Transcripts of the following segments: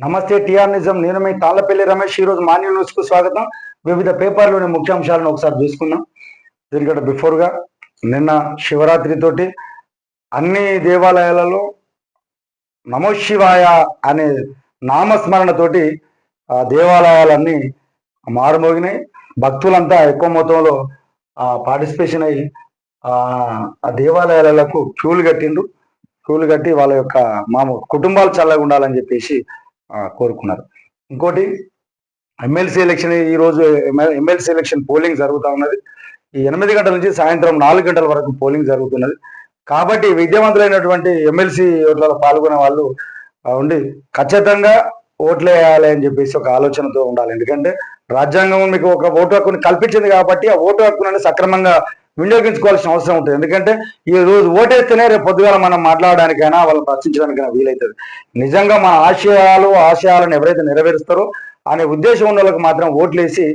నమస్తే టిఆర్ నిజం. నేను మీ తాళ్ళపల్లి రమేష్. ఈ రోజు మార్నింగ్ న్యూస్కు స్వాగతం. వివిధ పేపర్లోని ముఖ్యాంశాలను ఒకసారి చూసుకుందాం. దీనికంటే బిఫోర్గా నిన్న శివరాత్రి తోటి అన్ని దేవాలయాలలో నమో శివాయ అనే నామస్మరణతోటి ఆ దేవాలయాలన్నీ మారుమోగినాయి. భక్తులంతా ఎక్కువ మొత్తంలో పార్టిసిపేషన్ అయ్యి ఆ దేవాలయాలకు క్యూలు కట్టిండ్రు. క్యూలు కట్టి వాళ్ళ యొక్క మా కుటుంబాలు చల్లగా ఉండాలని చెప్పేసి కోరుకున్నారు. ఇంకోటి ఎమ్మెల్సీ ఎలక్షన్ ఈ రోజు ఎమ్మెల్సీ ఎలక్షన్ పోలింగ్ జరుగుతూ ఉన్నది. ఈ ఎనిమిది గంటల నుంచి సాయంత్రం నాలుగు గంటల వరకు పోలింగ్ జరుగుతున్నది. కాబట్టి విద్యావంతులైనటువంటి ఎమ్మెల్సీ ఓట్లలో పాల్గొనే వాళ్ళు ఉండి ఖచ్చితంగా ఓట్లేయాలి అని చెప్పేసి ఒక ఆలోచనతో ఉండాలి. ఎందుకంటే రాజ్యాంగం మీకు ఒక ఓటు హక్కుని కల్పించింది కాబట్టి ఆ ఓటు హక్కుని సక్రమంగా వినియోగించుకోవాల్సిన అవసరం ఉంటుంది. ఎందుకంటే ఈ రోజు ఓటేస్తేనే రేపు పొద్దుగాల మనం మాట్లాడడానికైనా వాళ్ళని ప్రశ్నించడానికైనా వీలవుతుంది నిజంగా మన ఆశయాలు ఆశయాలను ఎవరైతే నెరవేరుస్తారో అనే ఉద్దేశం ఉన్న వాళ్ళకి మాత్రం ఓట్లేసి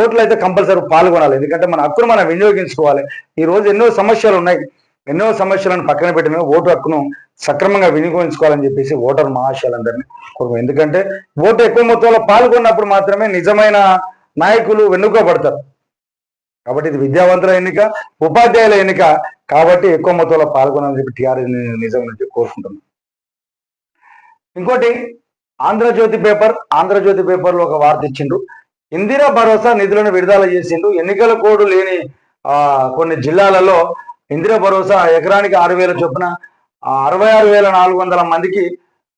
ఓట్లు అయితే కంపల్సరీ పాల్గొనాలి. ఎందుకంటే మన హక్కును మనం వినియోగించుకోవాలి. ఈ రోజు ఎన్నో సమస్యలు ఉన్నాయి. ఎన్నో సమస్యలను పక్కన పెట్టిన ఓటు హక్కును సక్రమంగా వినియోగించుకోవాలని చెప్పేసి ఓటర్ మహాశయాలందరినీ కోరుకు ఎందుకంటే ఓటు ఎక్కువ మొత్తంలో పాల్గొన్నప్పుడు మాత్రమే నిజమైన నాయకులు వెన్నుకోబడతారు. కాబట్టి ఇది విద్యావంతుల ఎన్నిక ఉపాధ్యాయుల ఎన్నిక. కాబట్టి ఎక్కువ మొత్తంలో పాల్గొనాలని చెప్పి టీఆర్ఎస్ నిజం నుంచి కోరుకుంటున్నాం. ఇంకోటి ఆంధ్రజ్యోతి పేపర్. ఆంధ్రజ్యోతి పేపర్లో ఒక వార్త ఇచ్చిండ్రు. ఇందిరా భరోసా నిధులను విడుదల చేసిండు ఎన్నికల కోడ్ లేని ఆ కొన్ని జిల్లాలలో ఇందిరా భరోసా ఎకరానికి ఆరు వేల చొప్పున అరవై ఆరు వేల నాలుగు వందల మందికి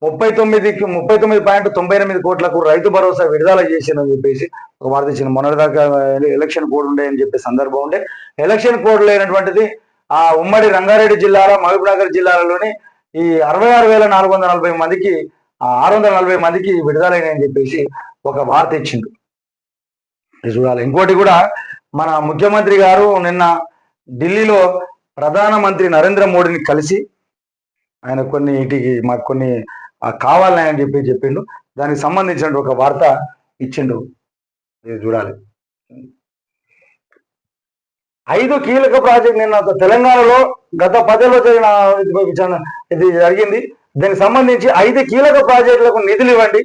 ముప్పై తొమ్మిదికి ముప్పై తొమ్మిది పాయింట్ తొంభై ఎనిమిది కోట్లకు రైతు భరోసా విడుదల చేసిందని చెప్పేసి ఒక వార్త ఇచ్చింది. మొన్నటిదాకా ఎలక్షన్ కోడ్ ఉండే అని చెప్పే సందర్భం ఉండే. ఎలక్షన్ కోడ్ లేనటువంటిది ఆ ఉమ్మడి రంగారెడ్డి జిల్లాలో మహబూబ్నగర్ జిల్లాలలోని ఈ అరవై ఆరు వేల నాలుగు వందల నలభై మందికి ఆరు వందల నలభై మందికి విడుదలైనాయని చెప్పేసి ఒక వార్త ఇచ్చిండు చూడాలి. ఇంకోటి కూడా మన ముఖ్యమంత్రి గారు నిన్న ఢిల్లీలో ప్రధానమంత్రి నరేంద్ర మోడీని కలిసి ఆయన కొన్ని ఇటుకి మాకు కొన్ని కావాలని అని చెప్పి చెప్పిండు. దానికి సంబంధించిన ఒక వార్త ఇచ్చిండు. ఇది చూడాలి. ఐదు కీలక ప్రాజెక్ట్ నిన్న తెలంగాణలో గత పదేలో జరిగిన ఇది విచారణ ఇది జరిగింది. దీనికి సంబంధించి ఐదు కీలక ప్రాజెక్టులకు నిధులు ఇవ్వండి.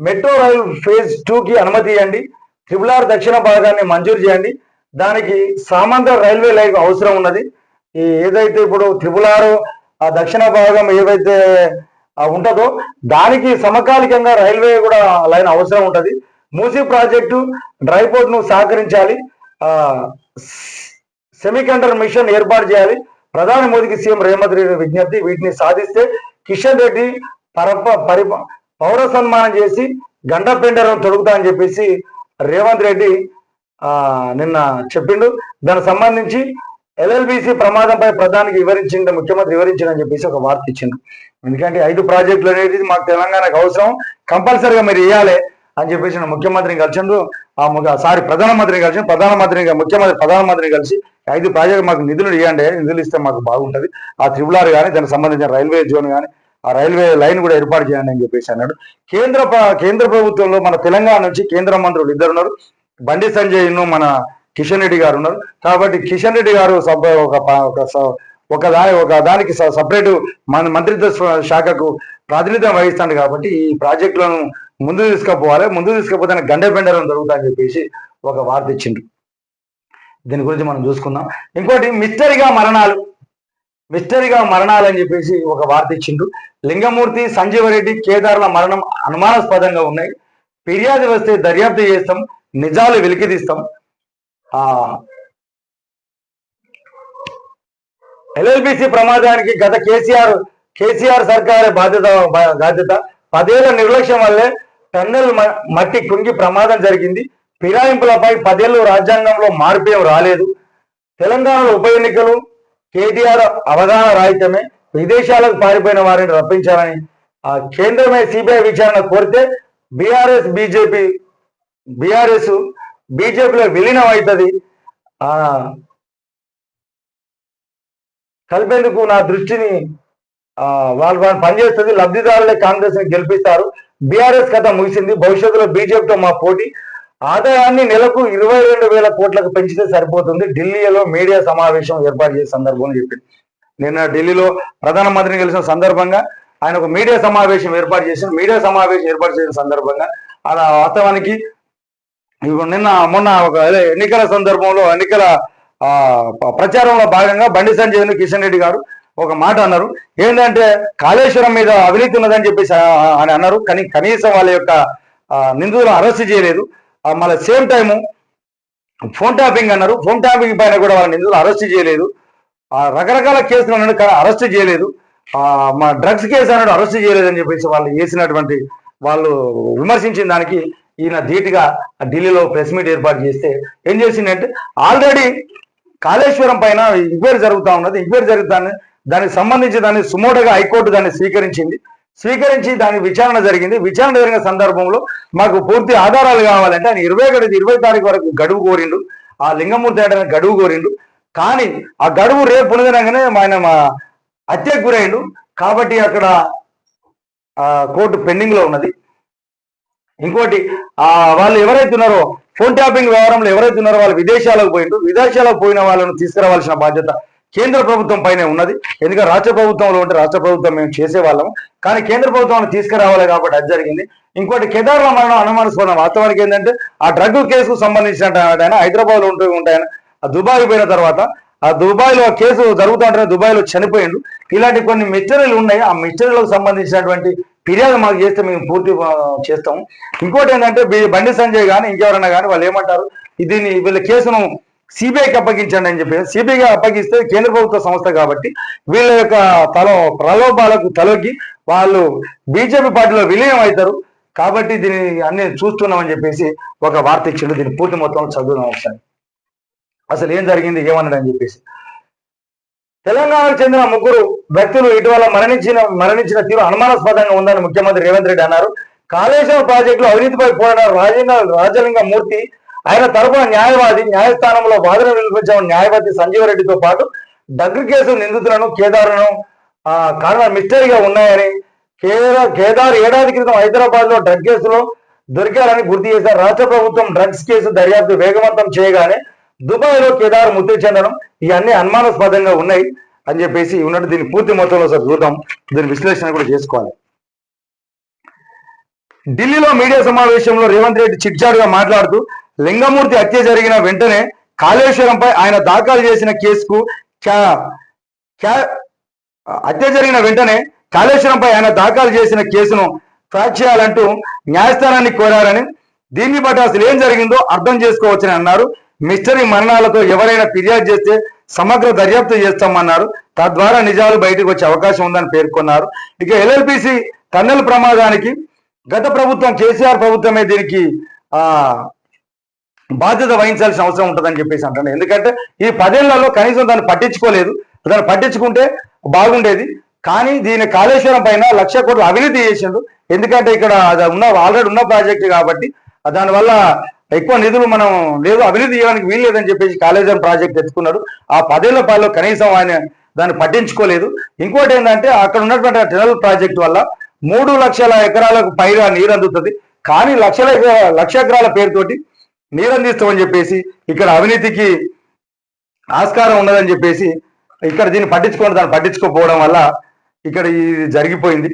మెట్రో రైల్ ఫేజ్ టూకి అనుమతి ఇవ్వండి. ట్రిపుల్ ఆర్ దక్షిణ భాగాన్ని మంజూరు చేయండి. దానికి సామంత రైల్వే లైన్ అవసరం ఉన్నది. ఏదైతే ఇప్పుడు ట్రిపుల్ ఆర్ ఆ దక్షిణ భాగం ఏవైతే ఉంటుందో దానికి సమకాలికంగా రైల్వే కూడా లైన్ అవసరం ఉంటుంది. మూసీ ప్రాజెక్టు డ్రైపోర్ట్ను సహకరించాలి. ఆ సెమీకండర్ మిషన్ ఏర్పాటు చేయాలి. ప్రధాని మోదీకి సీఎం రేవంత్ రెడ్డి విజ్ఞప్తి వీటిని సాధిస్తే కిషన్ రెడ్డి పరప పరి పౌర సన్మానం చేసి గంట పెండరం తొడుగుతా అని చెప్పేసి రేవంత్ రెడ్డి నిన్న చెప్పిండు. దానికి సంబంధించి ఎల్ఎల్బిసి ప్రమాదంపై ప్రధానికి వివరించింది ముఖ్యమంత్రి వివరించిందని చెప్పేసి ఒక వార్త ఇచ్చిండు. ఎందుకంటే ఐదు ప్రాజెక్టులు అనేది మాకు తెలంగాణకు అవసరం కంపల్సరిగా మీరు ఇవ్వాలి అని చెప్పేసి ముఖ్యమంత్రిని కలిసిండు. ఆ ముఖ- సారీ ప్రధానమంత్రిని కలిసి ప్రధానమంత్రిని ముఖ్యమంత్రి ప్రధానమంత్రిని కలిసి ఐదు ప్రాజెక్టు మాకు నిధులు ఇవ్వండి నిధులు ఇస్తే మాకు బాగుంటుంది. ఆ త్రిబుల్ ఆర్ కానీ దానికి సంబంధించిన రైల్వే జోన్ కానీ ఆ రైల్వే లైన్ కూడా ఏర్పాటు చేయండి అని చెప్పేసి అన్నాడు. కేంద్ర కేంద్ర ప్రభుత్వంలో మన తెలంగాణ నుంచి కేంద్ర మంత్రులు ఇద్దరు ఉన్నారు బండి సంజయ్ మన కిషన్ రెడ్డి గారు ఉన్నారు. కాబట్టి కిషన్ రెడ్డి గారు సబ్ ఒక ఒక దాని ఒక దానికి సపరేట్ మన మంత్రిత్వ శా- శాఖకు ప్రాతినిధ్యం వహిస్తాడు కాబట్టి ఈ ప్రాజెక్టులను ముందు తీసుకుపోవాలి. ముందు తీసుకుపోతే గండె బెండరం అని చెప్పేసి ఒక వార్త ఇచ్చిండ్రు. దీని గురించి మనం చూసుకుందాం. ఇంకోటి మిస్టరీగా మరణాలు. మిస్టరీగా మరణాలు అని చెప్పేసి ఒక వార్త ఇచ్చిండ్రు. లింగమూర్తి సంజీవరెడ్డి కేదార్ల మరణం అనుమానాస్పదంగా ఉన్నాయి. ఫిర్యాదు వస్తే దర్యాప్తు చేస్తాం. నిజాలు వెలికితీస్తాం. తీస్తాం ఎల్ఎల్బిసి ప్రమాదానికి గత కేసీఆర్ కేసీఆర్ సర్కార్ బాధ్యత బా- బాధ్యత. పదేళ్ళ నిర్లక్ష్యం వల్లే టన్నెల్ మట్టి కుంగి ప్రమాదం జరిగింది. ఫిరాయింపులపై పదేళ్ళు రాజ్యాంగంలో మార్పు రాలేదు. తెలంగాణలో ఉప ఎన్నికలు కేటీఆర్ అవగాహన రాహిత్యమే. విదేశాలకు పారిపోయిన వారిని రప్పించాలని ఆ కేంద్రమే సిబిఐ విచారణ కోరితే బీఆర్ఎస్ బీజేపీ బీఆర్ఎస్ బీజేపీలో విలీనం అవుతుంది. ఆ కలిపేందుకు నా దృష్టిని వాళ్ళు వాళ్ళు పనిచేస్తుంది లబ్ధిదారులే కాంగ్రెస్ని గెలిపిస్తారు. బీఆర్ఎస్ కథ ముగిసింది. భవిష్యత్తులో బీజేపీతో మా పోటీ. ఆదాయాన్ని నెలకు ఇరవై రెండు వేల కోట్లకు పెంచితే సరిపోతుంది. ఢిల్లీలో మీడియా సమావేశం ఏర్పాటు చేసే సందర్భంలో చెప్పింది. నిన్న ఢిల్లీలో ప్రధానమంత్రిని కలిసిన సందర్భంగా ఆయన ఒక మీడియా సమావేశం ఏర్పాటు చేసిన మీడియా సమావేశం ఏర్పాటు చేసిన సందర్భంగా అలా వాస్తవానికి నిన్న మొన్న ఒక ఎన్నికల సందర్భంలో ఎన్నికల ప్రచారంలో భాగంగా బండి సంజయ్ కిషన్ రెడ్డి గారు ఒక మాట అన్నారు. ఏంటంటే కాళేశ్వరం మీద అవినీతి ఉన్నదని చెప్పేసి అని అన్నారు. కానీ కనీసం వాళ్ళ యొక్క ఆ, నిందితులను అరెస్ట్ చేయలేదు. మళ్ళీ సేమ్ టైము ఫోన్ ట్యాపింగ్ అన్నారు. ఫోన్ ట్యాపింగ్ పైన కూడా వాళ్ళ నిందితులు అరెస్ట్ చేయలేదు. రకరకాల కేసులు అన్నాడు కానీ అరెస్ట్ చేయలేదు. మా డ్రగ్స్ కేసు అన్నాడు అరెస్ట్ చేయలేదని చెప్పేసి వాళ్ళు చేసినటువంటి వాళ్ళు విమర్శించిన దానికి ఈయన ధీటుగా ఢిల్లీలో ప్రెస్ మీట్ ఏర్పాటు చేస్తే ఏం చేసిందంటే ఆల్రెడీ కాళేశ్వరం పైన ఎంక్వైరీ జరుగుతూ ఉన్నది. ఎంక్వైరీ జరుగుతాను దానికి సంబంధించి దాన్ని సుమోటగా హైకోర్టు దాన్ని స్వీకరించింది. స్వీకరించి దాని విచారణ జరిగింది. విచారణ జరిగిన సందర్భంలో మాకు పూర్తి ఆధారాలు కావాలంటే ఆయన ఇరవై ఒకటి ఇరవై తారీఖు వరకు గడువు కోరిండు. ఆ లింగమూర్తి అంటే గడువు కోరిండు. కానీ ఆ గడువు రేపు పునదినంగానే ఆయన మా హత్యకు గురైండు. కాబట్టి అక్కడ కోర్టు పెండింగ్లో ఉన్నది. ఇంకోటి ఆ వాళ్ళు ఎవరైతే ఉన్నారో ఫోన్ ట్యాపింగ్ వ్యవహారంలో ఎవరైతే ఉన్నారో వాళ్ళు విదేశాలకు పోయిండు విదేశాలకు పోయిన వాళ్ళను తీసుకురావాల్సిన బాధ్యత కేంద్ర ప్రభుత్వం పైనే ఉన్నది. ఎందుకంటే రాష్ట్ర ప్రభుత్వంలో ఉంటే రాష్ట్ర ప్రభుత్వం మేము చేసేవాళ్ళము కానీ కేంద్ర ప్రభుత్వాన్ని తీసుకురావాలి కాబట్టి అది జరిగింది. ఇంకోటి కేదార్ల మరణం అనుమానాస్పదం. వాస్తవానికి ఏంటంటే ఆ డ్రగ్ కేసుకు సంబంధించిన ఆయన హైదరాబాద్లో ఉంటూ ఉంటాయని. ఆ దుబాయ్ పోయిన తర్వాత ఆ దుబాయ్లో కేసు జరుగుతూ ఉంటే దుబాయ్లో చనిపోయిండు ఇలాంటి కొన్ని మెటీరియల్ ఉన్నాయి. ఆ మిస్టరీలకు సంబంధించినటువంటి ఫిర్యాదు మాకు చేస్తే మేము పూర్తి చేస్తాం. ఇంకోటి ఏంటంటే బండి సంజయ్ కానీ ఇంకెవరైనా కానీ వాళ్ళు ఏమంటారు? దీన్ని వీళ్ళ కేసును సిబిఐకి అప్పగించండి అని చెప్పి సిబిఐకి అప్పగిస్తే కేంద్ర ప్రభుత్వ సంస్థ కాబట్టి వీళ్ళ యొక్క తల ప్రలోభాలకు తలొగ్గి వాళ్ళు బీజేపీ పార్టీలో విలీనం అవుతారు. కాబట్టి దీన్ని అన్ని చూస్తున్నామని చెప్పేసి ఒక వార్త ఇచ్చిండు. దీన్ని పూర్తి మొత్తం చదువుదాం ఒకసారి. అసలు ఏం జరిగింది ఏమన్నాడు అని చెప్పేసి. తెలంగాణకు చెందిన ముగ్గురు వ్యక్తులు ఇటీవల మరణించిన మరణించిన తీరు అనుమానాస్పదంగా ఉందని ముఖ్యమంత్రి రేవంత్ రెడ్డి అన్నారు. కాళేశ్వరం ప్రాజెక్టులో అవినీతిపై పోరాడిన రాజేంద్ర రాజలింగ మూర్తి ఆయన తరపున న్యాయవాది న్యాయస్థానంలో వాదన నిలిపించిన న్యాయవాది సంజీవ రెడ్డితో పాటు దగ్గర కేసు నిందితులను కేదారును ఆ, కారణ మిస్టరీగా ఉన్నాయని కేదార్ ఏడాది క్రితం హైదరాబాద్లో డ్రగ్ కేసులో దొరికారని గుర్తు చేశారు. రాష్ట్ర ప్రభుత్వం డ్రగ్స్ కేసు దర్యాప్తు వేగవంతం చేయగానే దుబాయ్లో కేదార్ మృతి చెందడం ఇవన్నీ అనుమానాస్పదంగా ఉన్నాయి అని చెప్పేసి ఉన్నట్టు దీన్ని పూర్తి మొత్తంలో సార్ చూద్దాం. దీని విశ్లేషణ కూడా చేసుకోవాలి. ఢిల్లీలో మీడియా సమావేశంలో రేవంత్ రెడ్డి చిట్చాటుగా మాట్లాడుతూ లింగమూర్తి హత్య జరిగిన వెంటనే కాళేశ్వరంపై ఆయన దాఖలు చేసిన కేసుకు హత్య జరిగిన వెంటనే కాళేశ్వరంపై ఆయన దాఖలు చేసిన కేసును ట్రాక్ చేయాలంటూ న్యాయస్థానాన్ని కోరారని దీన్ని బట్టి అసలు ఏం జరిగిందో అర్థం చేసుకోవచ్చని అన్నారు. మిస్టరీ మరణాలతో ఎవరైనా ఫిర్యాదు చేస్తే సమగ్ర దర్యాప్తు చేస్తామన్నారు. తద్వారా నిజాలు బయటకు వచ్చే అవకాశం ఉందని పేర్కొన్నారు. ఇక ఎల్ఎల్పిసి టన్నెల్ ప్రమాదానికి గత ప్రభుత్వం కేసీఆర్ ప్రభుత్వమే దీనికి ఆ బాధ్యత వహించాల్సిన అవసరం ఉంటుందని చెప్పేసి అంటాను ఎందుకంటే ఈ పదేళ్ళలో కనీసం దాన్ని పట్టించుకోలేదు. దాన్ని పట్టించుకుంటే బాగుండేది. కానీ దీని కాళేశ్వరం పైన లక్ష కోట్లు అవినీతి చేసిండు ఎందుకంటే ఇక్కడ ఉన్న ఆల్రెడీ ఉన్న ప్రాజెక్ట్ కాబట్టి దానివల్ల ఎక్కువ నిధులు మనం లేదు అభివృద్ధి చేయడానికి వీల్లేదని చెప్పేసి కాళేశ్వరం ప్రాజెక్ట్ తెచ్చుకున్నాడు. ఆ పదేళ్ళ పాలలో కనీసం ఆయన దాన్ని పట్టించుకోలేదు. ఇంకోటి ఏంటంటే అక్కడ ఉన్నటువంటి టెనల్ ప్రాజెక్ట్ వల్ల మూడు లక్షల ఎకరాలకు పైగా నీరు అందుతుంది. కానీ లక్షల లక్ష ఎకరాల పేరుతోటి నీరు అందిస్తామని చెప్పేసి ఇక్కడ అవినీతికి ఆస్కారం ఉన్నదని చెప్పేసి ఇక్కడ దీన్ని పట్టించుకోండి దాన్ని పట్టించుకోకపోవడం వల్ల ఇక్కడ ఇది జరిగిపోయింది.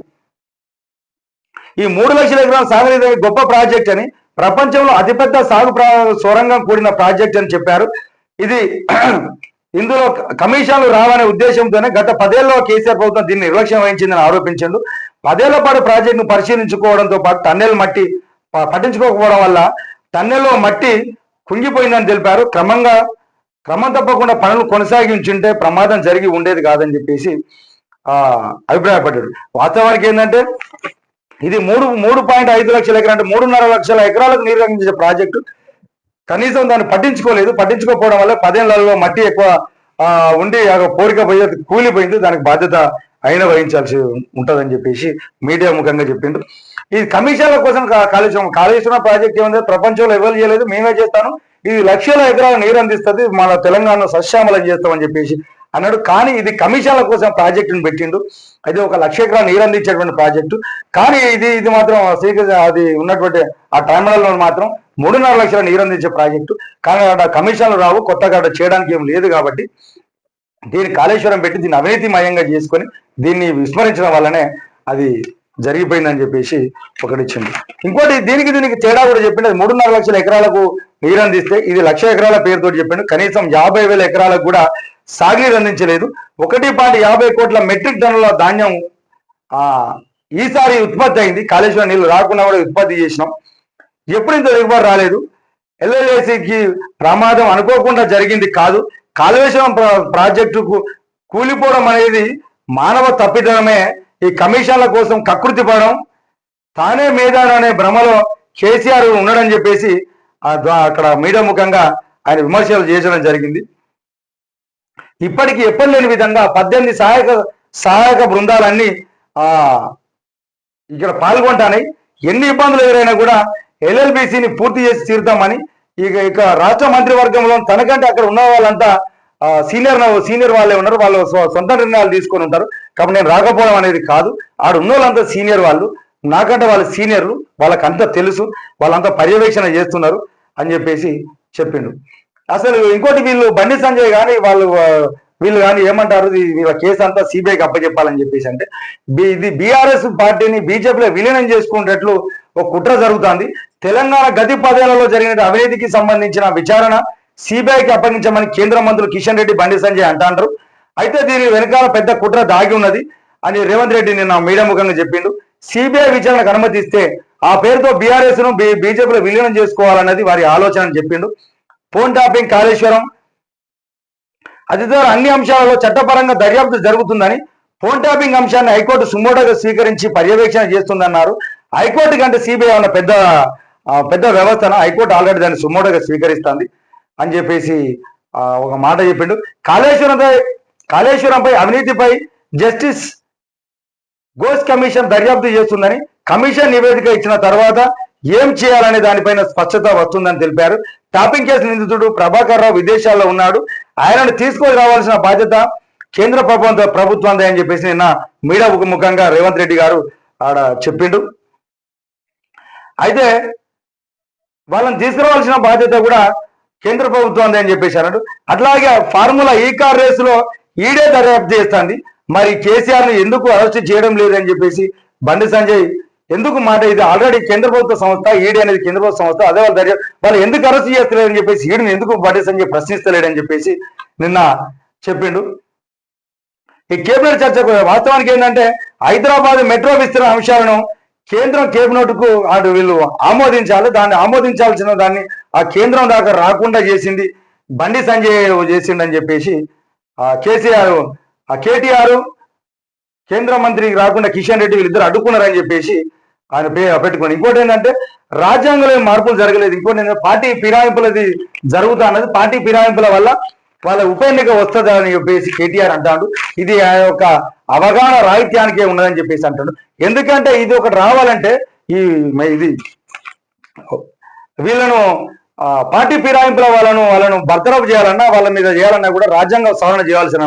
ఈ మూడు లక్షల ఎకరాల సాగునీరు గొప్ప ప్రాజెక్ట్ అని ప్రపంచంలో అతిపెద్ద సాగు సొరంగం కూడిన ప్రాజెక్ట్ అని చెప్పారు. ఇది ఇందులో కమిషన్లు రావనే ఉద్దేశంతోనే గత పదేళ్ళలో కేసీఆర్ ప్రభుత్వం దీన్ని నిర్లక్ష్యం వహించిందని ఆరోపించారు పదేళ్ళ పాటు ప్రాజెక్టును పరిశీలించుకోవడంతో పాటు టన్నెల్ మట్టి ప- పట్టించుకోకపోవడం వల్ల టన్నెల్లో మట్టి కుంగిపోయిందని తెలిపారు. క్రమంగా క్రమం తప్పకుండా పనులు కొనసాగించుంటే ప్రమాదం జరిగి ఉండేది కాదని చెప్పేసి ఆ అభిప్రాయపడ్డాడు వాస్తవానికి ఏంటంటే ఇది మూడు మూడు పాయింట్ ఐదు లక్షల ఎకరా అంటే మూడున్నర లక్షల ఎకరాలకు నీరు అందించే ప్రాజెక్టు. కనీసం దాన్ని పట్టించుకోలేదు. పట్టించుకోకపోవడం వల్ల పదేళ్ళలో మట్టి ఎక్కువ ఉండి ఆ పోరిక పోయి కూలిపోయింది. దానికి బాధ్యత అయిన వహించాల్సి ఉంటుందని చెప్పేసి మీడియా ముఖంగా చెప్పిండు ఈ కమిషన్ల కోసం కాళేశ్వరం కాళేశ్వరం ప్రాజెక్ట్ ఏముంది? ప్రపంచంలో ఎవరు చేయలేదు. మేమే చేస్తాను. ఇది లక్షల ఎకరాల నీరు అందిస్తుంది. మన తెలంగాణ సశ్యామలం చేస్తామని చెప్పేసి అన్నాడు. కానీ ఇది కమిషన్ల కోసం ప్రాజెక్టును పెట్టిండు. అది ఒక లక్ష ఎకరాల నీరు అందించేటువంటి ప్రాజెక్టు. కానీ ఇది ఇది మాత్రం శ్రీకృష్ణ అది ఉన్నటువంటి ఆ టర్మినల్లో మాత్రం మూడున్నర లక్షల నీరు అందించే ప్రాజెక్టు. కానీ అక్కడ కమిషన్లు రావు కొత్తగా అక్కడ చేయడానికి ఏం లేదు కాబట్టి దీన్ని కాళేశ్వరం పెట్టి దీన్ని అవినీతిమయంగా చేసుకొని దీన్ని విస్మరించడం వల్లనే అది జరిగిపోయిందని చెప్పేసి ఒకటి ఇచ్చింది ఇంకోటి దీనికి దీనికి తేడా కూడా చెప్పింది అది మూడున్నర లక్షల ఎకరాలకు నీరు అందిస్తే ఇది లక్ష ఎకరాల పేరుతో చెప్పిండు. కనీసం యాభై వేల ఎకరాలకు కూడా సాగునీరు అందించలేదు ఒకటి పాయింట్ యాభై కోట్ల మెట్రిక్ టన్నుల ధాన్యం ఈసారి ఉత్పత్తి అయింది. కాళేశ్వరం నీళ్ళు రాకుండా కూడా ఉత్పత్తి చేసినాం. ఎప్పుడు ఇంత దిగుబడి రాలేదు. ఎల్ఎల్ఏసికి ప్రమాదం అనుకోకుండా జరిగింది కాదు. కాళేశ్వరం ప్రాజెక్టుకు కూలిపోవడం అనేది మానవ తప్పిదమే. ఈ కమిషన్ల కోసం కకృతి పడడం తానే మేధాడు అనే భ్రమలో కేసీఆర్ ఉన్నాడని చెప్పేసి అక్కడ మీడియా ముఖంగా ఆయన విమర్శలు చేయడం జరిగింది. ఇప్పటికీ ఎప్పుడు లేని విధంగా పద్దెనిమిది సహాయక సహాయక బృందాలన్నీ ఆ ఇక్కడ పాల్గొంటానని ఎన్ని ఇబ్బందులు ఎదురైనా కూడా ఎల్ఎల్బిసిని పూర్తి చేసి తీరుతామని ఇక ఇక రాష్ట్ర మంత్రివర్గంలో తనకంటే అక్కడ ఉన్న వాళ్ళంతా సీనియర్ సీనియర్ వాళ్ళే ఉన్నారు. వాళ్ళు సొంత నిర్ణయాలు తీసుకొని ఉంటారు. కాబట్టి నేను రాకపోవడం అనేది కాదు. ఆడ ఉన్న వాళ్ళంతా సీనియర్ వాళ్ళు. నాకంటే వాళ్ళ సీనియర్లు. వాళ్ళకంతా తెలుసు. వాళ్ళంతా పర్యవేక్షణ చేస్తున్నారు అని చెప్పేసి చెప్పిండు. అసలు ఇంకోటి వీళ్ళు బండి సంజయ్ కానీ వాళ్ళు వీళ్ళు కానీ ఏమంటారు? ఇది వీళ్ళ కేసు అంతా సిబిఐకి అప్పచెప్పాలని చెప్పేసి అంటే ఇది బీఆర్ఎస్ పార్టీని బీజేపీలో విలీనం చేసుకునేటట్లు ఒక కుట్ర జరుగుతుంది. తెలంగాణ గతి పదేళ్ళలో జరిగిన అవినీతికి సంబంధించిన విచారణ సిబిఐకి అప్పగించమని కేంద్ర మంత్రులు కిషన్ రెడ్డి బండి సంజయ్ అంటాండ్రు. అయితే దీని వెనకాల పెద్ద కుట్ర దాగి ఉన్నది అని రేవంత్ రెడ్డి నిన్న మీడియా ముఖంగా చెప్పిండు. సిబిఐ విచారణకు అనుమతిస్తే ఆ పేరుతో బీఆర్ఎస్ను బీజేపీలో విలీనం చేసుకోవాలన్నది వారి ఆలోచన అని చెప్పిండు. Phone tapping Kaleshwaram. అది అన్ని అంశాలలో చట్టపరంగా దర్యాప్తు జరుగుతుందని ఫోన్ ట్యాపింగ్ అంశాన్ని హైకోర్టు సుమోటోగా స్వీకరించి పర్యవేక్షణ చేస్తుందన్నారు. హైకోర్టు కంటే సిబిఐ ఉన్న పెద్ద పెద్ద వ్యవస్థను హైకోర్టు ఆల్రెడీ దాన్ని సుమోటోగా స్వీకరిస్తుంది అని చెప్పేసి ఒక మాట చెప్పిండు. కాళేశ్వరంపై కాళేశ్వరంపై అవినీతిపై జస్టిస్ గోస్ కమిషన్ దర్యాప్తు చేస్తుందని కమిషన్ నివేదిక ఇచ్చిన తర్వాత ఏం చేయాలనే దానిపైన స్పష్టత వస్తుందని తెలిపారు. టాపింగ్ కేసు నిందితుడు ప్రభాకర్ రావు విదేశాల్లో ఉన్నాడు. ఆయనను తీసుకొని రావాల్సిన బాధ్యత కేంద్ర ప్రభుత్వ ప్రభుత్వందే అని చెప్పేసి నిన్న మీడియా ముఖంగా రేవంత్ రెడ్డి గారు ఆడ చెప్పిండు. అయితే వాళ్ళని తీసుకురావాల్సిన బాధ్యత కూడా కేంద్ర ప్రభుత్వం అని చెప్పేసి అన్నాడు. అట్లాగే ఫార్ములా ఈ కార్ రేసులో ఈడే దర్యాప్తు చేస్తుంది. మరి కేసీఆర్ను ఎందుకు అరెస్ట్ చేయడం లేదని చెప్పేసి బండి సంజయ్ ఎందుకు మాట ఇది? ఆల్రెడీ కేంద్ర ప్రభుత్వ సంస్థ ఈడీ అనేది కేంద్ర ప్రభుత్వ సంస్థ అదే వాళ్ళు దర్యాప్తు వాళ్ళు ఎందుకు అరెస్ట్ చేస్తలేదని చెప్పేసి ఈడీని ఎందుకు పట్టేసని చెప్పి ప్రశ్నిస్తలేడని చెప్పేసి నిన్న చెప్పిండు. ఈ కేబినెట్ చర్చకు వాస్తవానికి ఏంటంటే హైదరాబాద్ మెట్రో విస్తరణ అంశాలను కేంద్రం కేబినెట్కు అటు వీళ్ళు ఆమోదించాలి దాన్ని ఆమోదించాల్సిన దాన్ని ఆ కేంద్రం దాకా రాకుండా చేసింది బండి సంజయ్ చేసిండని చెప్పేసి ఆ కేసీఆర్ ఆ కేటీఆర్ కేంద్ర మంత్రికి రాకుండా కిషన్ రెడ్డి వీళ్ళిద్దరు అడ్డుకున్నారని చెప్పేసి ఆయన పెట్టుకోండి ఇంకోటి ఏంటంటే రాజ్యాంగంలో మార్పులు జరగలేదు. ఇంకోటి ఏంటంటే పార్టీ ఫిరాయింపులది జరుగుతా అన్నది పార్టీ ఫిరాయింపుల వల్ల వాళ్ళ ఉప ఎన్నిక వస్తుంది అని చెప్పేసి కేటీఆర్ అంటాడు. ఇది ఆ యొక్క అవగాహన రాహిత్యానికే ఉన్నదని చెప్పేసి అంటాడు. ఎందుకంటే ఇది ఒకటి రావాలంటే ఈ ఇది వీళ్ళను పార్టీ ఫిరాయింపుల వాళ్ళను వాళ్ళను బర్తరఫ్ చేయాలన్నా వాళ్ళ మీద చేయాలన్నా కూడా రాజ్యాంగ సవరణ చేయాల్సిన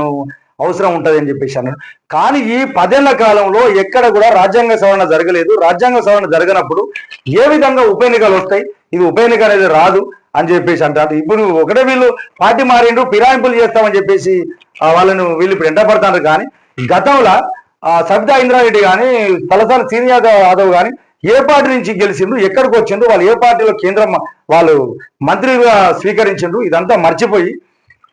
అవసరం ఉంటుంది అని చెప్పేసి అన్నాడు. కానీ ఈ పదేళ్ళ కాలంలో ఎక్కడ కూడా రాజ్యాంగ సవరణ జరగలేదు. రాజ్యాంగ సవరణ జరగనప్పుడు ఏ విధంగా ఉప ఎన్నికలు వస్తాయి? ఇది ఉప ఎన్నిక అనేది రాదు అని చెప్పేసి అంటారు. ఇప్పుడు ఒకటే వీళ్ళు పార్టీ మారిండు ఫిరాయింపులు చేస్తామని చెప్పేసి వాళ్ళను వీళ్ళు ఇప్పుడు ఎంటపడతారు కానీ గతంలో ఆ, సబితా ఇంద్రారెడ్డి కానీ తలసాని సీనియర్ యాదవ్ కానీ ఏ పార్టీ నుంచి గెలిచిండ్రు ఎక్కడికి వచ్చిండ్రు వాళ్ళు ఏ పార్టీలో కేంద్రం వాళ్ళు మంత్రిగా స్వీకరించిండ్రు ఇదంతా మర్చిపోయి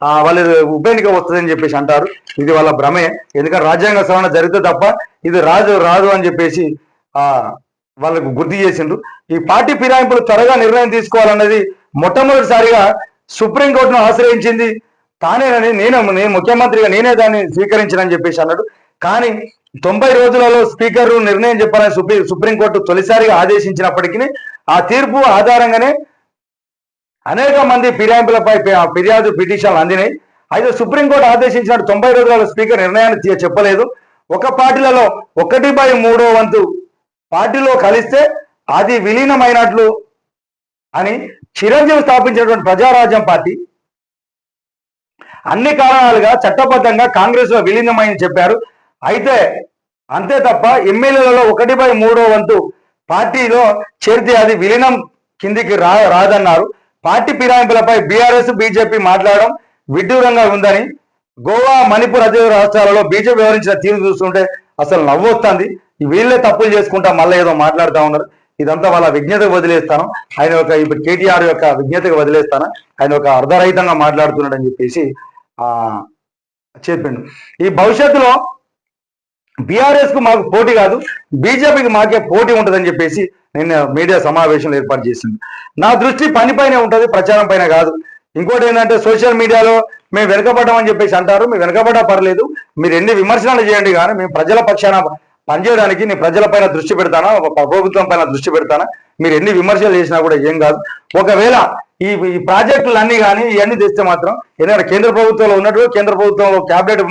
వాళ్ళు ఉప వస్తుందని చెప్పేసి అంటారు. ఇది వాళ్ళ భ్రమే. ఎందుకంటే రాజ్యాంగ సవరణ జరిగితే తప్ప ఇది రాదు రాదు అని చెప్పేసి ఆ వాళ్ళకు గుర్తు చేసిండ్రు. ఈ పార్టీ ఫిరాయింపులు త్వరగా నిర్ణయం తీసుకోవాలన్నది మొట్టమొదటిసారిగా సుప్రీంకోర్టును ఆశ్రయించింది. తానేనని నేను నేను ముఖ్యమంత్రిగా నేనే దాన్ని స్వీకరించనని చెప్పేసి అన్నాడు. కానీ తొంభై రోజులలో స్పీకర్ నిర్ణయం చెప్పాలని సుప్రీం సుప్రీంకోర్టు తొలిసారిగా ఆదేశించినప్పటికీ ఆ తీర్పు ఆధారంగానే అనేక మంది ఫిర్యాదులపై ఫిర్యాదు పిటిషన్లు అందినాయి. అయితే సుప్రీంకోర్టు ఆదేశించిన తొంభై రోజుల స్పీకర్ నిర్ణయాన్ని చెప్పలేదు. ఒక పార్టీలలో ఒకటి బై మూడో వంతు పార్టీలో కలిస్తే అది విలీనమైనట్లు అని చిరంజీవి స్థాపించినటువంటి ప్రజారాజ్యం పార్టీ అన్ని కారణాలుగా చట్టబద్ధంగా కాంగ్రెస్లో విలీనమైంది చెప్పారు. అయితే అంతే తప్ప ఎమ్మెల్యేలలో ఒకటి బై మూడో వంతు పార్టీలో చేరితే అది విలీనం కిందికి రా రాదన్నారు. పార్టీ ఫిరాయింపులపై బీఆర్ఎస్ బీజేపీ మాట్లాడడం విడ్డూరంగా ఉందని గోవా మణిపూర్ అదే రాష్ట్రాలలో బీజేపీ వ్యవహరించిన తీరు చూస్తుంటే అసలు నవ్వొస్తుంది. వీళ్ళే తప్పులు చేసుకుంటా మళ్ళీ ఏదో మాట్లాడుతూ ఉన్నారు. ఇదంతా వాళ్ళ విజ్ఞతకు వదిలేస్తాను. ఆయన ఒక ఇప్పుడు కేటీఆర్ యొక్క విజ్ఞతకు వదిలేస్తాను. ఆయన ఒక అర్ధరహితంగా మాట్లాడుతున్నాడు అని చెప్పేసి ఆ చెప్పిండు. ఈ భవిష్యత్తులో బీఆర్ఎస్కు మాకు పోటీ కాదు బీజేపీకి మాకే పోటీ ఉంటుందని చెప్పేసి నిన్న మీడియా సమావేశంలో ఏర్పాటు చేసింది. నా దృష్టి పనిపైనే ఉంటుంది ప్రచారం పైన కాదు. ఇంకోటి ఏంటంటే సోషల్ మీడియాలో మేము వెనకబడ్డామని చెప్పేసి అంటారు మేము వెనకబడ్డా పర్లేదు మీరు ఎన్ని విమర్శనాలు చేయండి కానీ మేము ప్రజల పక్షాన పనిచేయడానికి నేను ప్రజల పైన దృష్టి పెడతానా ఒక ప్రభుత్వం పైన దృష్టి పెడతానా మీరు ఎన్ని విమర్శలు చేసినా కూడా ఏం కాదు. ఒకవేళ ఈ ఈ ప్రాజెక్టులు అన్ని కానీ ఇవన్నీ తెస్తే మాత్రం ఎందుకంటే కేంద్ర ప్రభుత్వంలో ఉన్నట్టు కేంద్ర ప్రభుత్వంలో క్యాబినెట్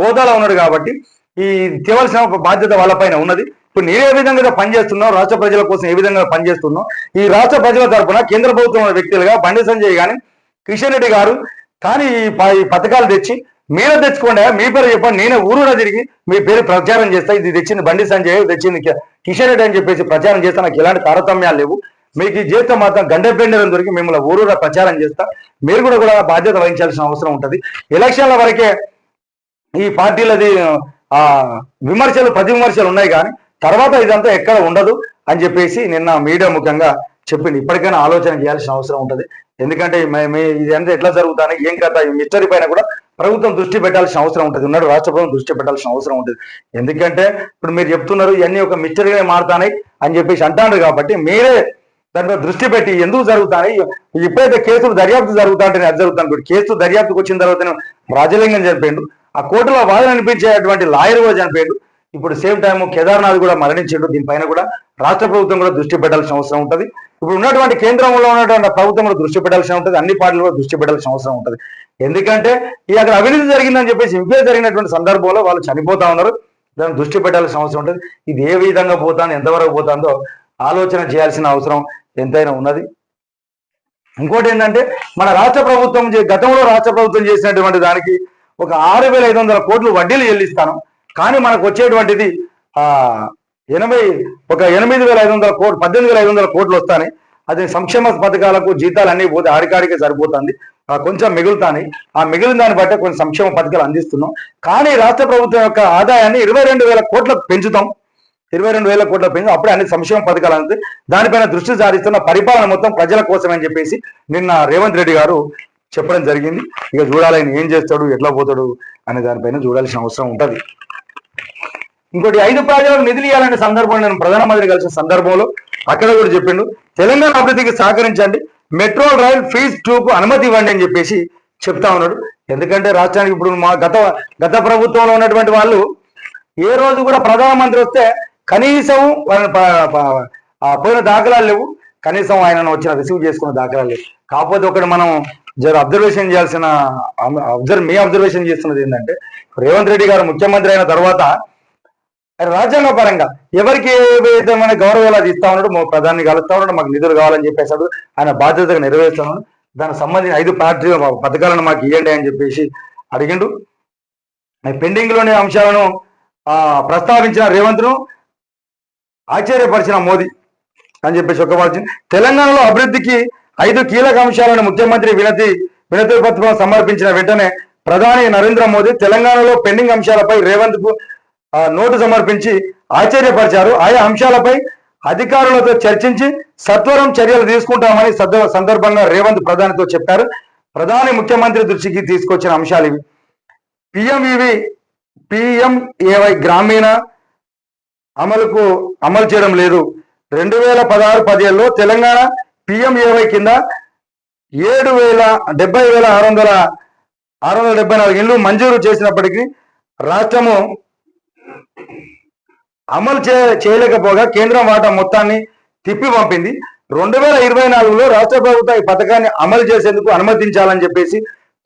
హోదాలో ఉన్నాడు కాబట్టి ఈ తేవలసిన ఒక బాధ్యత వాళ్ళపైన ఉన్నది. ఇప్పుడు నేను ఏ విధంగా పనిచేస్తున్నావు రాష్ట్ర ప్రజల కోసం ఏ విధంగా పనిచేస్తున్నావు ఈ రాష్ట్ర ప్రజల తరపున కేంద్ర ప్రభుత్వం వ్యక్తులుగా బండి సంజయ్ కానీ కిషన్ రెడ్డి గారు కానీ ఈ ప- ఈ పథకాలు తెచ్చి మీరే తెచ్చుకోండి మీ పేరు చెప్పండి నేనే ఊరూరా తిరిగి మీ పేరు ప్రచారం చేస్తా ఇది తెచ్చింది బండి సంజయ్ ఇది తెచ్చింది కిషన్ రెడ్డి అని చెప్పేసి ప్రచారం చేస్తా నాకు ఎలాంటి తారతమ్యాలు లేవు. మీకు ఈ చేస్తే మాత్రం గండెపెండడం దొరికి మిమ్మల్ని ఊరూరా ప్రచారం చేస్తా. మీరు కూడా కూడా బాధ్యత వహించాల్సిన అవసరం ఉంటుంది. ఎలక్షన్ల వరకే ఈ పార్టీలది ఆ విమర్శలు ప్రతి విమర్శలు ఉన్నాయి కానీ తర్వాత ఇదంతా ఎక్కడ ఉండదు అని చెప్పేసి నిన్న మీడియా ముఖ్యంగా చెప్పింది. ఇప్పటికైనా ఆలోచన చేయాల్సిన అవసరం ఉంటుంది. ఎందుకంటే మే- ఇదంతా ఎట్లా జరుగుతాను ఏం కథ ఈ మిస్టరీ పైన కూడా ప్రభుత్వం దృష్టి పెట్టాల్సిన అవసరం ఉంటుంది. ఉన్నాడు రాష్ట్ర ప్రభుత్వం దృష్టి పెట్టాల్సిన అవసరం ఉంటుంది. ఎందుకంటే ఇప్పుడు మీరు చెప్తున్నారు ఇవన్నీ ఒక మిస్టరీగా మారుతాయి అని చెప్పేసి అంటారు కాబట్టి మీరే దానిపై దృష్టి పెట్టి ఎందుకు జరుగుతాయి ఇప్పుడైతే కేసులు దర్యాప్తు జరుగుతాంటే అది జరుగుతాను. ఇప్పుడు కేసు దర్యాప్తుకు వచ్చిన తర్వాత రాజలింగం చనిపోయిండు ఆ కోర్టులో వాదన అనిపించేటువంటి లాయర్ కూడా చనిపోయాడు. ఇప్పుడు సేమ్ టైం కేదార్నాథ్ కూడా మరణించాడు. దీనిపైన కూడా రాష్ట్ర ప్రభుత్వం కూడా దృష్టి పెట్టాల్సిన అవసరం ఉంటుంది. ఇప్పుడు ఉన్నటువంటి కేంద్రంలో ఉన్నటువంటి ప్రభుత్వం కూడా దృష్టి పెట్టాల్సిన ఉంటుంది. అన్ని పార్టీలు కూడా దృష్టి పెట్టాల్సిన అవసరం ఉంటుంది. ఎందుకంటే ఈ అక్కడ అవినీతి జరిగిందని చెప్పేసి ఇంపే జరిగినటువంటి సందర్భంలో వాళ్ళు చనిపోతా ఉన్నారు. దాన్ని దృష్టి పెట్టాల్సిన అవసరం ఉంటుంది. ఇది ఏ విధంగా పోతాందో ఎంతవరకు పోతుందో ఆలోచన చేయాల్సిన అవసరం ఎంతైనా ఉన్నది. ఇంకోటి ఏంటంటే మన రాష్ట్ర ప్రభుత్వం చే- గతంలో రాష్ట్ర ప్రభుత్వం చేసినటువంటి దానికి ఒక ఆరు వేల ఐదు వందల కోట్లు వడ్డీలు చెల్లిస్తాను. కానీ మనకు వచ్చేటువంటిది ఆ ఎనభై ఒక ఎనిమిది వేల ఐదు వందల కోట్లు పద్దెనిమిది వేల ఐదు వందల కోట్లు వస్తాయి. అది సంక్షేమ పథకాలకు జీతాలు అన్ని పోతే ఆడికాడికే సరిపోతుంది. కొంచెం మిగులుతాయి. ఆ మిగిలిన దాన్ని బట్టే కొన్ని సంక్షేమ పథకాలు అందిస్తున్నాం. కానీ రాష్ట్ర ప్రభుత్వం యొక్క ఆదాయాన్ని ఇరవై రెండు వేల కోట్లకు పెంచుతాం. ఇరవై రెండు వేల కోట్ల పెంచి అప్పుడే అన్ని సంక్షేమ పథకాలు అందుతాయి దానిపైన దృష్టి సారిస్తున్న పరిపాలన మొత్తం ప్రజల కోసం అని చెప్పేసి నిన్న రేవంత్ రెడ్డి గారు చెప్పడం జరిగింది. ఇక చూడాలి ఆయన ఏం చేస్తాడు ఎట్లా పోతాడు అనే దానిపైన చూడాల్సిన అవసరం ఉంటుంది. ఇంకోటి ఐదు ప్రాజెక్టులకు నిధులు ఇవ్వాలనే సందర్భంలో నేను ప్రధానమంత్రి కలిసిన సందర్భంలో అక్కడ కూడా చెప్పిండు తెలంగాణ అభివృద్ధికి సహకరించండి మెట్రో రైల్ ఫీజ్ టూకు అనుమతి ఇవ్వండి అని చెప్పేసి చెప్తా ఉన్నాడు. ఎందుకంటే రాష్ట్రానికి ఇప్పుడు మా గత గత ప్రభుత్వంలో ఉన్నటువంటి వాళ్ళు ఏ రోజు కూడా ప్రధానమంత్రి వస్తే కనీసం వాళ్ళని పోయిన దాఖలాలు లేవు. కనీసం ఆయనను వచ్చిన రిసీవ్ చేసుకున్న దాఖలాలు కాకపోతే ఒకటి మనం జర అబ్జర్వేషన్ చేయాల్సిన అబ్జర్వ్ మీ అబ్జర్వేషన్ చేస్తున్నది ఏంటంటే రేవంత్ రెడ్డి గారు ముఖ్యమంత్రి అయిన తర్వాత ఆయన రాజ్యాంగ పరంగా ఎవరికి ఏ గౌరవాలు అది ఇస్తా ఉన్నాడు మా ప్రధాని కలుస్తా ఉన్నాడు మాకు నిధులు కావాలని చెప్పేసాడు ఆయన బాధ్యతగా నెరవేరుస్తున్నాడు దానికి సంబంధించిన ఐదు పార్టీ పథకాలను మాకు ఇవ్వండి అని చెప్పేసి అడిగిండు. పెండింగ్లోని అంశాలను ప్రస్తావించిన రేవంత్ను ఆశ్చర్యపరిచిన మోదీ. అని చెప్పేసి ఒక తెలంగాణలో అభివృద్ధికి ఐదు కీలక అంశాలను ముఖ్యమంత్రి వినతి వినతి పత్రం సమర్పించిన వెంటనే ప్రధాని నరేంద్ర మోదీ తెలంగాణలో పెండింగ్ అంశాలపై రేవంత్కు నోటు సమర్పించి ఆశ్చర్యపరిచారు. ఆయా అంశాలపై అధికారులతో చర్చించి సత్వరం చర్యలు తీసుకుంటామని సందర్భంగా రేవంత్ ప్రధానితో చెప్పారు. ప్రధాని ముఖ్యమంత్రి దృష్టికి తీసుకొచ్చిన అంశాలు ఇవి. పిఎంఈవి పిఎంఏవై గ్రామీణ అమలుకు అమలు చేయడం లేదు. రెండు వేల పదహారు పదిహేడులో తెలంగాణ పిఎంఏవై కింద ఏడు వేల డెబ్బై వేల ఆరు వందల ఆరు వందల డెబ్బై నాలుగు ఇళ్ళు మంజూరు చేసినప్పటికీ రాష్ట్రము అమలు చే చేయలేకపోగా కేంద్రం వాటా మొత్తాన్ని తిప్పి పంపింది. రెండు వేల ఇరవై నాలుగులో రాష్ట్ర ప్రభుత్వం ఈ పథకాన్ని అమలు చేసేందుకు అనుమతించాలని చెప్పేసి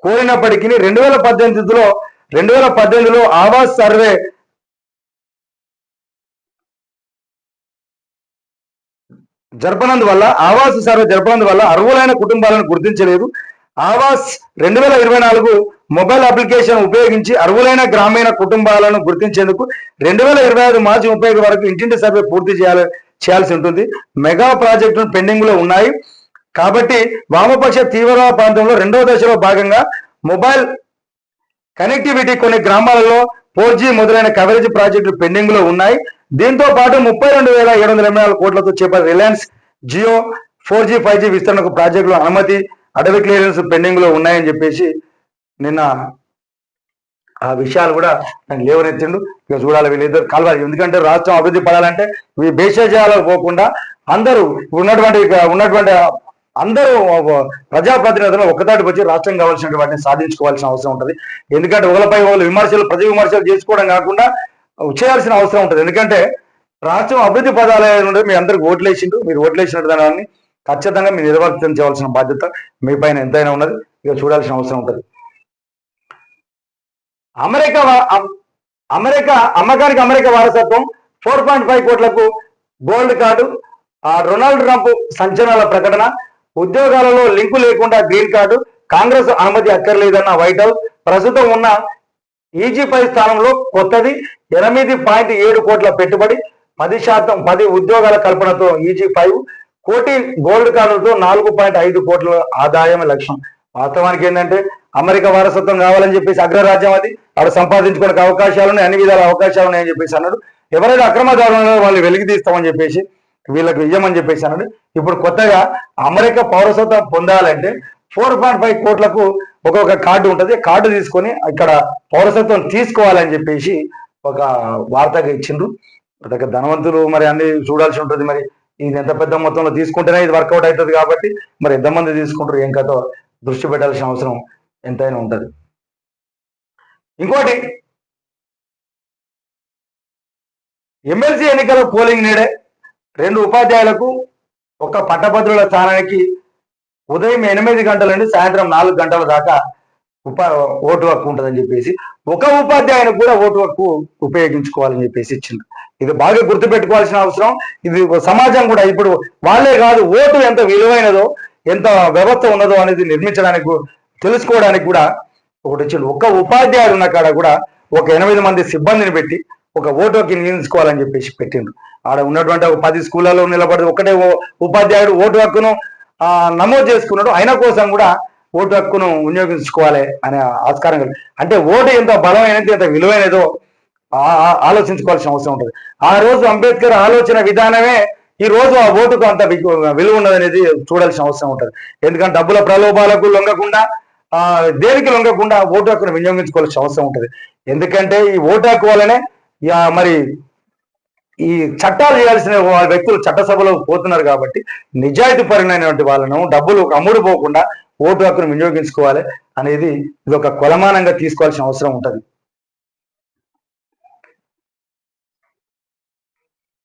కోరినప్పటికీ రెండు వేల పద్దెనిమిదిలో రెండు వేల పద్దెనిమిదిలో ఆవాస్ సర్వే జరపనందు వల్ల ఆవాస్ సర్వే జరపనందు వల్ల అర్హులైన కుటుంబాలను గుర్తించలేదు. ఆవాస్ రెండు వేల ఇరవై నాలుగు మొబైల్ అప్లికేషన్ ఉపయోగించి అర్హులైన గ్రామీణ కుటుంబాలను గుర్తించేందుకు రెండు వేల ఇరవై ఐదు మార్చి ముప్పై ఐదు వరకు ఇంటింటి సర్వే పూర్తి చేయాలి చేయాల్సి ఉంటుంది. మెగా ప్రాజెక్టులు పెండింగ్లో ఉన్నాయి. కాబట్టి వామపక్ష తీవ్ర ప్రాంతంలో రెండవ దశలో భాగంగా మొబైల్ కనెక్టివిటీ కొన్ని గ్రామాలలో ఫోర్ జీ మొదలైన కవరేజ్ ప్రాజెక్టులు పెండింగ్లో ఉన్నాయి. దీంతో పాటు ముప్పై రెండు వేల ఏడు వందల ఎనభై నాలుగు కోట్లతో చేపట్టిన Reliance Jio four G five G విస్తరణకు ప్రాజెక్టులు అనుమతి అడవి క్లియరెన్స్ పెండింగ్లో ఉన్నాయని చెప్పేసి నిన్న ఆ విషయాలు కూడా నేను లేవనెత్తిండు. ఇక చూడాలి వీళ్ళిద్దరు కలవాలి. ఎందుకంటే రాష్ట్రం అభివృద్ధి పడాలంటే ఈ భేషజాలకు పోకుండా అందరూ ఉన్నటువంటి ఉన్నటువంటి అందరూ ప్రజాప్రతినిధులు ఒకదాటి వచ్చి రాష్ట్రం కావాల్సిన వాటిని సాధించుకోవాల్సిన అవసరం ఉంటుంది. ఎందుకంటే ఒకరిపై ఒకరు విమర్శలు ప్రతి విమర్శలు చేసుకోవడం కాకుండా చేయాల్సిన అవసరం ఉంటుంది. ఎందుకంటే రాష్ట్రం అభివృద్ధి పదాలు నుండి మీ అందరికి ఓట్లేసిండు మీరు ఓట్లు వేసిన ఖచ్చితంగా మీరు నిర్వర్తించవలసిన చేయాల్సిన బాధ్యత మీ పైన ఎంతైనా ఉన్నది. ఇక చూడాల్సిన అవసరం ఉంటుంది. అమెరికా అమెరికా అమ్మకానికి అమెరికా వారసత్వం ఫోర్ పాయింట్ ఫైవ్ కోట్లకు గోల్డ్ కార్డు ఆ ట్రంప్ సంచలనాల ప్రకటన ఉద్యోగాలలో లింకు లేకుండా గ్రీన్ కార్డు కాంగ్రెస్ అనుమతి అక్కర్లేదన్న వైట్ హౌస్ ప్రస్తుతం ఉన్న ఈజీపై స్థానంలో కొత్తది ఎనిమిది పాయింట్ ఏడు కోట్ల పెట్టుబడి పది శాతం పది ఉద్యోగాల కల్పనతో ఈజీ ఫైవ్ కోటి గోల్డ్ కార్డులతో నాలుగు పాయింట్ ఐదు కోట్ల ఆదాయం లక్ష్యం. వాస్తవానికి ఏంటంటే అమెరికా వారసత్వం కావాలని చెప్పేసి అగ్రరాజ్యం అది ఆడ సంపాదించుకోవడానికి అవకాశాలు ఉన్నాయి అన్ని విధాల అవకాశాలు ఉన్నాయని చెప్పేసి అన్నాడు. ఎవరైనా అక్రమదారులను వాళ్ళు వెలికి తీస్తామని చెప్పేసి వీళ్ళకి ఇయ్యమని చెప్పేసి అన్నాడు. ఇప్పుడు కొత్తగా అమెరికా పౌరసత్వం పొందాలంటే ఫోర్ పాయింట్ ఫైవ్ కోట్లకు ఒక్కొక్క కార్డు ఉంటుంది. కార్డు తీసుకొని ఇక్కడ పౌరసత్వం తీసుకోవాలని చెప్పేసి ఒక వార్తగా ఇచ్చిండ్రు. దగ్గర ధనవంతులు మరి అన్ని చూడాల్సి ఉంటుంది మరి. ఇది ఎంత పెద్ద మొత్తంలో తీసుకుంటేనే ఇది వర్కౌట్ అవుతుంది కాబట్టి మరి ఎంతమంది తీసుకుంటారు ఏం కథ దృష్టి పెట్టాల్సిన అవసరం ఎంతైనా ఉంటుంది. ఇంకోటి ఎమ్మెల్సీ ఎన్నికల పోలింగ్ నేడే. రెండు ఉపాధ్యాయులకు ఒక పట్టభద్రుల స్థానానికి ఉదయం ఎనిమిది గంటల నుండి సాయంత్రం నాలుగు గంటల దాకా ఉపా ఓటు హక్కు ఉంటుందని చెప్పేసి ఒక ఉపాధ్యాయుని కూడా ఓటు హక్కు ఉపయోగించుకోవాలని చెప్పేసి ఇచ్చింది. ఇది బాగా గుర్తుపెట్టుకోవాల్సిన అవసరం. ఇది సమాజం కూడా ఇప్పుడు వాళ్ళే కాదు ఓటు ఎంత విలువైనదో ఎంత వ్యవస్థ ఉన్నదో అనేది నిర్మించడానికి తెలుసుకోవడానికి కూడా ఒకటి వచ్చింది ఒక్క ఉపాధ్యాయుడు ఉన్న కాడ కూడా ఒక ఎనిమిది మంది సిబ్బందిని పెట్టి ఒక ఓటు హక్కు నియమించుకోవాలని చెప్పేసి పెట్టిండు ఆడ ఉన్నటువంటి ఒక పది స్కూళ్ళలో నిలబడి ఒకటే ఓ ఉపాధ్యాయుడు ఓటు హక్కును నమోదు చేసుకున్నాడు. ఆయన కోసం కూడా ఓటు హక్కును వినియోగించుకోవాలి అనే ఆస్కారం కలిగి అంటే ఓటు ఎంత బలమైనది ఎంత విలువైనదో ఆలోచించుకోవాల్సిన అవసరం ఉంటుంది. ఆ రోజు అంబేద్కర్ ఆలోచన విధానమే ఈ రోజు ఆ ఓటుకు అంత విలువ ఉన్నదనేది చూడాల్సిన అవసరం ఉంటుంది. ఎందుకంటే డబ్బుల ప్రలోభాలకు లొంగకుండా దేనికి లొంగకుండా ఓటు హక్కును వినియోగించుకోవాల్సిన అవసరం ఉంటుంది. ఎందుకంటే ఈ ఓటు హక్కు వల్లనే మరి ఈ చట్టాలు చేయాల్సిన వ్యక్తులు చట్టసభలో పోతున్నారు కాబట్టి నిజాయితీ పరమైనటువంటి వాళ్ళను డబ్బులు అమ్ముడు పోకుండా ఓటు హక్కును వినియోగించుకోవాలి అనేది ఇది ఒక కొలమానంగా తీసుకోవాల్సిన అవసరం ఉంటుంది.